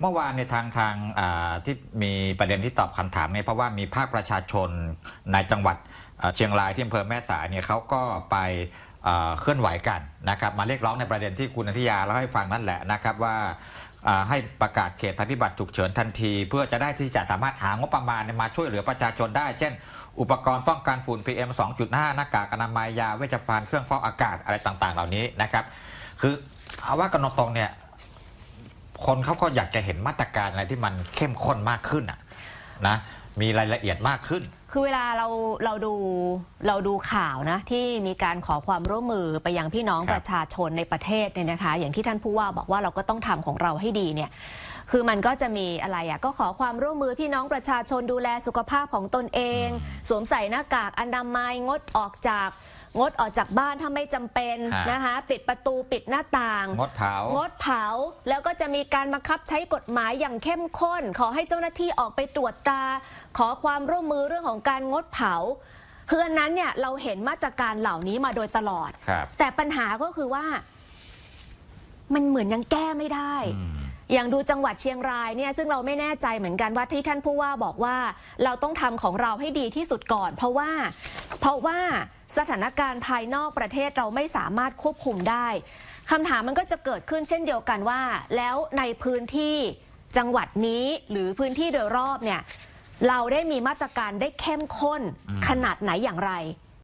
เมื่อวานในทางทางที่มีประเด็นที่ตอบคำถามเนี่ยเพราะว่ามีภาคประชาชนในจังหวัดเชียงรายที่อำเภอแม่สายเนี่ยเขาก็ไปเคลื่อนไหวกันนะครับมาเรียกร้องในประเด็นที่คุณอธิยาเล่าให้ฟังนั่นแหละนะครับว่าให้ประกาศเขตภัยพิบัติฉุกเฉินทันที เพื่อจะได้ที่จะสามารถหางบประมาณมาช่วยเหลือประชาชนได้ เช่น อุปกรณ์ป้องกันฝุ่น PM 2.5 หน้ากากอนามัยยาเวชภัณฑ์เครื่องฟอกอากาศอะไรต่างๆ เหล่านี้นะครับคือเอาว่ากันตรงๆเนี่ย คนเขาก็อยากจะเห็นมาตรการอะไรที่มันเข้มข้นมากขึ้นอะนะมีรายละเอียดมากขึ้น คือเวลาเราเราดูเราดูข่าวนะที่มีการขอความร่วมมือไปยังพี่น้องครับ ประชาชนในประเทศเนี่ยนะคะ อย่างที่ท่านผู้ว่าบอกว่าเราก็ต้องทำของเราให้ดีเนี่ยคือมันก็จะมีอะไรอะ่ะก็ขอความร่วมมือพี่น้องประชาชนดูแลสุขภาพของตนเอง สวมใส่หน้ากากอนามัยงดออกจาก งดออกจากบ้านถ้าไม่จำเป็นฮะ นะคะปิดประตูปิดหน้าต่าง งดเผางดเผาแล้วก็จะมีการบังคับใช้กฎหมายอย่างเข้มข้น ขอให้เจ้าหน้าที่ออกไปตรวจตรา ขอความร่วมมือเรื่องของการงดเผาคืออันนั้นเนี่ยเราเห็นมาตรการเหล่านี้มาโดยตลอด ครับ แต่ปัญหาก็คือว่า มันเหมือนยังแก้ไม่ได้ อืม อย่างดูจังหวัดเชียงรายเนี่ยซึ่งเราไม่แน่ใจเหมือนกันว่าที่ท่านผู้ว่าบอกว่า เราต้องทำของเราให้ดีที่สุดก่อน เพราะว่า เพราะว่า สถานการณ์ภายนอกประเทศเราไม่สามารถควบคุมได้คำถามมันก็จะเกิดขึ้นเช่นเดียวกันว่า แล้วในพื้นที่จังหวัดนี้หรือพื้นที่โดยรอบเนี่ยเราได้มีมาตรการได้เข้มข้นอืมขนาดไหนอย่างไร